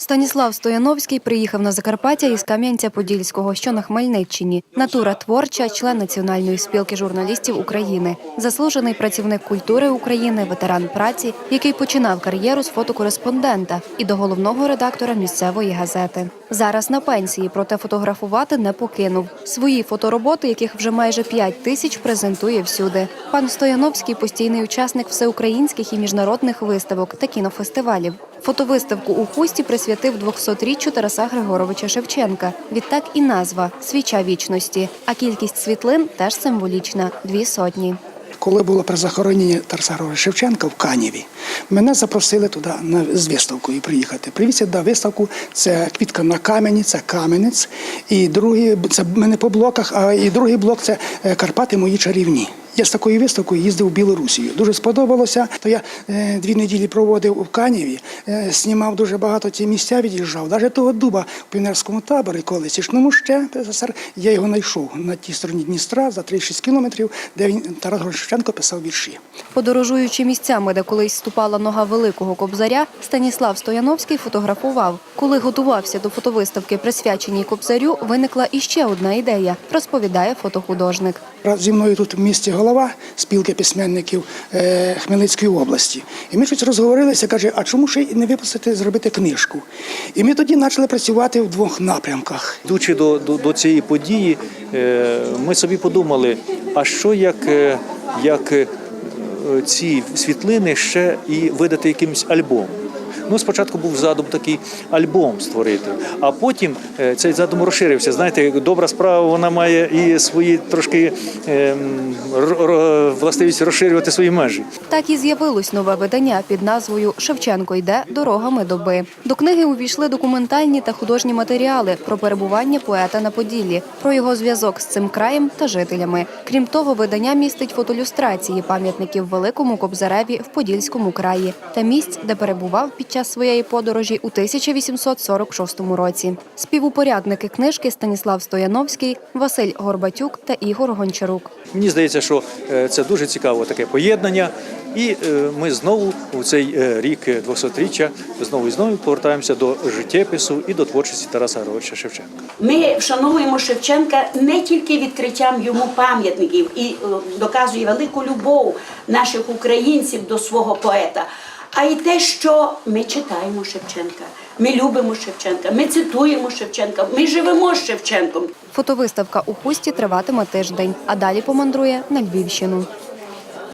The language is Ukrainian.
Станіслав Стояновський приїхав на Закарпаття із Кам'янця-Подільського, що на Хмельниччині. Натура творча, член Національної спілки журналістів України, заслужений працівник культури України, ветеран праці, який починав кар'єру з фотокореспондента і до головного редактора місцевої газети. Зараз на пенсії, проте фотографувати не покинув. Свої фотороботи, яких вже майже 5 тисяч, презентує всюди. Пан Стояновський постійний учасник всеукраїнських і міжнародних виставок та кінофестивалів. Фотовиставку у хусті присвятив 200-річчю Тараса Григоровича Шевченка. Відтак і назва Свіча вічності. А кількість світлин теж символічна дві сотні. Коли було при захороненні Тараса Григоровича Шевченка в Канєві, мене запросили туди на, з виставкою приїхати. Привіз на виставку, це квітка на камені, це каменець. І другий, це мене по блоках, а і другий блок це е, Карпати мої чарівні. Я з такою виставкою їздив в Білорусію. Дуже сподобалося. То я е, дві неділі проводив у Канєві, е, знімав дуже багато ті місця, від'їжджав. Навіть того дуба в піонерському таборі колесічному ще СССР, я його знайшов на тій стороні Дністра за 3-6 кілометрів, де він Тарас Григорович писав вірші. Подорожуючи місцями, де колись ступала нога великого кобзаря, Станіслав Стояновський фотографував. Коли готувався до фотовиставки, присвяченій кобзарю, виникла іще одна ідея, розповідає фотохудожник. Зі мною тут в місті голова спілки письменників е, Хмельницької області. І ми щось розговорилися, каже, а чому ще не випустити, зробити книжку? І ми тоді почали працювати в двох напрямках. Йдучи до, до, до цієї події, е, ми собі подумали, а що як, е, як ці світлини ще і видати якимось альбомом. Ну, спочатку був задум такий альбом створити, а потім е, цей задум розширився. Знаєте, добра справа вона має і свої трошки ем, властивість розширювати свої межі. Так і з'явилось нове видання під назвою Шевченко йде дорогами доби. До книги увійшли документальні та художні матеріали про перебування поета на Поділлі, про його зв'язок з цим краєм та жителями. Крім того, видання містить фотолюстрації пам'ятників Великому Кобзареві в Подільському краї та місць, де перебував під час своєї подорожі у 1846 році. Співупорядники книжки Станіслав Стояновський, Василь Горбатюк та Ігор Гончарук. Мені здається, що е, це дуже цікаве таке поєднання. І е, ми знову у цей е, рік 200-річчя знову і знову повертаємося до життєпису і до творчості Тараса Григоровича Шевченка. Ми вшановуємо Шевченка не тільки відкриттям йому пам'ятників і доказує велику любов наших українців до свого поета, а й те, що ми читаємо Шевченка, ми любимо Шевченка, ми цитуємо Шевченка, ми живемо з Шевченком. Фотовиставка у хусті триватиме тиждень, а далі помандрує на Львівщину.